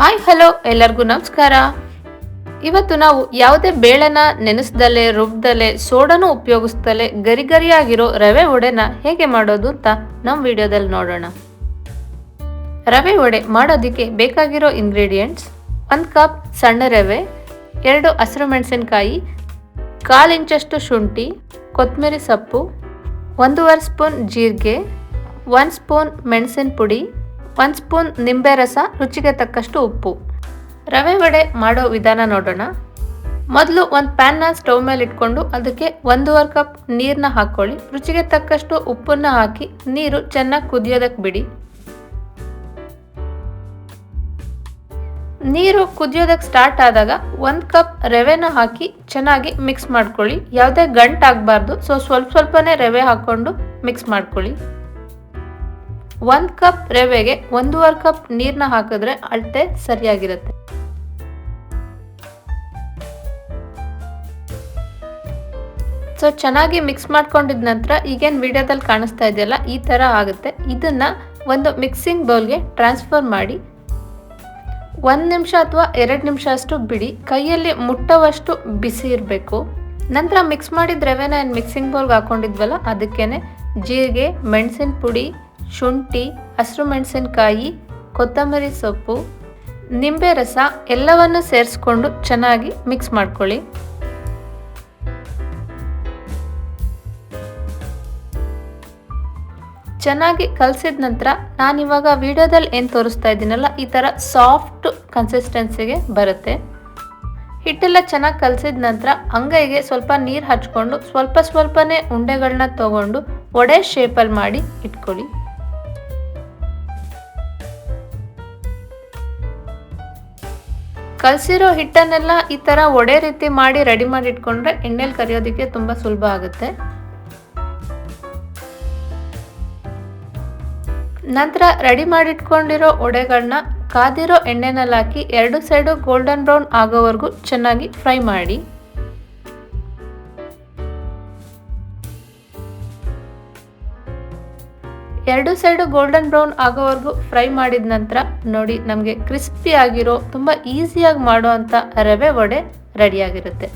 Hi, hello, ಎಲ್ಲರಿಗೂ ನಮಸ್ಕಾರ. ಇವತ್ತು ನಾವು ಯಾವುದೇ ಬೇಳೆನ ನೆನೆಸ್ದಲೆ, ರುಬ್ದಲೆ, ಸೋಡನು ಉಪಯೋಗಿಸ್ದಲೆ ಗರಿ ಗರಿಯಾಗಿರೋ ರವೆ ವಡೆನ ಹೇಗೆ ಮಾಡೋದು ಅಂತ ನಮ್ಮ ವಿಡಿಯೋದಲ್ಲಿ ನೋಡೋಣ. ರವೆ ವಡೆ ಮಾಡೋದಕ್ಕೆ ಬೇಕಾಗಿರೋ ಇಂಗ್ರೀಡಿಯೆಂಟ್ಸ್ ಒಂದು ಕಪ್ ಸಣ್ಣ ರವೆ, ಎರಡು ಹಸಿರು ಮೆಣಸಿನಕಾಯಿ, ಕಾಲು ಇಂಚಷ್ಟು ಶುಂಠಿ, ಕೊತ್ತಂಬರಿ ಸೊಪ್ಪು, ಒಂದೂವರೆ ಸ್ಪೂನ್ ಜೀರಿಗೆ, ಒಂದು ಸ್ಪೂನ್ ಮೆಣಸಿನ ಪುಡಿ ಒಂದು ಸ್ಪೂನ್ ನಿಂಬೆ ರಸ, ರುಚಿಗೆ ತಕ್ಕಷ್ಟು ಉಪ್ಪು. ರವೆ ವಡೆ ಮಾಡೋ ವಿಧಾನ ನೋಡೋಣ. ಮೊದಲು ಒಂದು ಪ್ಯಾನ್ನ ಸ್ಟವ್ ಮೇಲೆ ಇಟ್ಕೊಂಡು ಅದಕ್ಕೆ ಒಂದೂವರೆ ಕಪ್ ನೀರನ್ನ ಹಾಕ್ಕೊಳ್ಳಿ ರುಚಿಗೆ ತಕ್ಕಷ್ಟು ಉಪ್ಪನ್ನು ಹಾಕಿ ನೀರು ಚೆನ್ನಾಗಿ ಕುದಿಯೋದಕ್ಕೆ ಬಿಡಿ. ನೀರು ಕುದಿಯೋದಕ್ಕೆ ಸ್ಟಾರ್ಟ್ ಆದಾಗ ಒಂದು ಕಪ್ ರವೆನ ಹಾಕಿ ಚೆನ್ನಾಗಿ ಮಿಕ್ಸ್ ಮಾಡ್ಕೊಳ್ಳಿ. ಯಾವುದೇ ಗಂಟಾಗಬಾರ್ದು ಸೊ ಸ್ವಲ್ಪ ಸ್ವಲ್ಪನೇ ರವೆ ಹಾಕ್ಕೊಂಡು ಮಿಕ್ಸ್ ಮಾಡ್ಕೊಳ್ಳಿ. ಒಂದು ಕಪ್ ರವೆಗೆ ಒಂದೂವರೆ ಕಪ್ ನೀರನ್ನ ಹಾಕಿದ್ರೆ ಅಳತೆ ಸರಿಯಾಗಿರುತ್ತೆ. ಸೊ ಚೆನ್ನಾಗಿ ಮಿಕ್ಸ್ ಮಾಡ್ಕೊಂಡಿದ ನಂತರ ಈಗೇನು ವಿಡಿಯೋದಲ್ಲಿ ಕಾಣಿಸ್ತಾ ಇದೆಯಲ್ಲ, ಈ ಥರ ಆಗುತ್ತೆ. ಇದನ್ನ ಒಂದು ಮಿಕ್ಸಿಂಗ್ ಬೌಲ್ಗೆ ಟ್ರಾನ್ಸ್ಫರ್ ಮಾಡಿ ಒಂದು ನಿಮಿಷ ಅಥವಾ ಎರಡು ನಿಮಿಷ ಅಷ್ಟು ಬಿಡಿ, ಕೈಯಲ್ಲಿ ಮುಟ್ಟವಷ್ಟು ಬಿಸಿ ಇರಬೇಕು. ನಂತರ ಮಿಕ್ಸ್ ಮಾಡಿದ ರವೆನ ಏನು ಮಿಕ್ಸಿಂಗ್ ಬೌಲ್ಗೆ ಹಾಕೊಂಡಿದ್ವಲ್ಲ ಅದಕ್ಕೇ ಜೀರಿಗೆ ಮೆಣಸಿನ ಪುಡಿ ಶುಂಠಿ, ಹಸಿರು ಮೆಣಸಿನಕಾಯಿ, ಕೊತ್ತಂಬರಿ ಸೊಪ್ಪು, ನಿಂಬೆ ರಸ ಎಲ್ಲವನ್ನು ಸೇರಿಸ್ಕೊಂಡು ಚೆನ್ನಾಗಿ ಮಿಕ್ಸ್ ಮಾಡ್ಕೊಳ್ಳಿ. ಚೆನ್ನಾಗಿ ಕಲಸಿದ ನಂತರ ನಾನಿವಾಗ ವಿಡಿಯೋದಲ್ಲಿ ಏನು ತೋರಿಸ್ತಾ ಇದ್ದೀನಲ್ಲ, ಈ ಥರ ಸಾಫ್ಟ್ ಕನ್ಸಿಸ್ಟೆನ್ಸಿಗೆ ಬರುತ್ತೆ. ಹಿಟ್ಟೆಲ್ಲ ಚೆನ್ನಾಗಿ ಕಲಸಿದ ನಂತರ ಅಂಗೈಗೆ ಸ್ವಲ್ಪ ನೀರು ಹಚ್ಕೊಂಡು ಸ್ವಲ್ಪ ಸ್ವಲ್ಪನೇ ಉಂಡೆಗಳನ್ನ ತಗೊಂಡು ಒಡೆ ಶೇಪಲ್ಲಿ ಮಾಡಿ ಇಟ್ಕೊಳ್ಳಿ. ಕಲಸಿರೋ ಹಿಟ್ಟನ್ನೆಲ್ಲ ಈ ಥರ ಒಡೆ ರೀತಿ ಮಾಡಿ ರೆಡಿ ಮಾಡಿ ಇಟ್ಕೊಂಡ್ರೆ ಎಣ್ಣೆಲಿ ಕರಿಯೋದಕ್ಕೆ ತುಂಬ ಸುಲಭ ಆಗುತ್ತೆ. ನಂತರ ರೆಡಿ ಮಾಡಿಟ್ಕೊಂಡಿರೋ ಒಡೆಗಳನ್ನ ಕಾದಿರೋ ಎಣ್ಣೆನಲ್ಲಿ ಹಾಕಿ ಎರಡು ಸೈಡು ಗೋಲ್ಡನ್ ಬ್ರೌನ್ ಆಗೋವರೆಗೂ ಚೆನ್ನಾಗಿ ಫ್ರೈ ಮಾಡಿ. ಎರಡು ಸೈಡು ಗೋಲ್ಡನ್ ಬ್ರೌನ್ ಆಗೋವರೆಗೂ ಫ್ರೈ ಮಾಡಿದ ನಂತರ ನೋಡಿ ನಮಗೆ ಕ್ರಿಸ್ಪಿ ಆಗಿರೋ, ತುಂಬ ಈಸಿಯಾಗಿ ಮಾಡುವಂಥ ರವೆ ವಡೆ ರೆಡಿಯಾಗಿರುತ್ತೆ.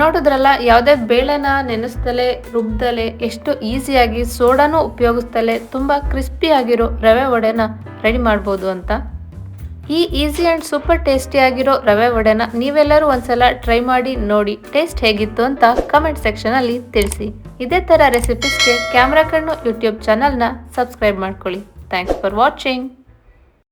ನೋಡಿದ್ರಲ್ಲ, ಯಾವುದೇ ಬೇಳೆನ ನೆನೆಸ್ದಲೆ, ರುಬ್ದಲೆ, ಎಷ್ಟು ಈಸಿಯಾಗಿ ಸೋಡಾನು ಉಪಯೋಗಿಸ್ದಲೆ ತುಂಬ ಕ್ರಿಸ್ಪಿ ಆಗಿರೋ ರವೆ ವಡೆನ ರೆಡಿ ಮಾಡ್ಬೋದು ಅಂತ. ಈ ಈಸಿ ಆ್ಯಂಡ್ ಸೂಪರ್ ಟೇಸ್ಟಿಯಾಗಿರೋ ರವೆ ವಡೆನ ನೀವೆಲ್ಲರೂ ಒಂದ್ಸಲ ಟ್ರೈ ಮಾಡಿ ನೋಡಿ ಟೇಸ್ಟ್ ಹೇಗಿತ್ತು ಅಂತ ಕಮೆಂಟ್ ಸೆಕ್ಷನಲ್ಲಿ ತಿಳಿಸಿ. ಇದೇ ಥರ ರೆಸಿಪೀಸ್ಗೆ ಕ್ಯಾಮ್ರಾ ಕಣ್ಣು ಯೂಟ್ಯೂಬ್ ಚಾನಲ್ನ ಸಬ್ಸ್ಕ್ರೈಬ್ ಮಾಡ್ಕೊಳ್ಳಿ. Thanks for watching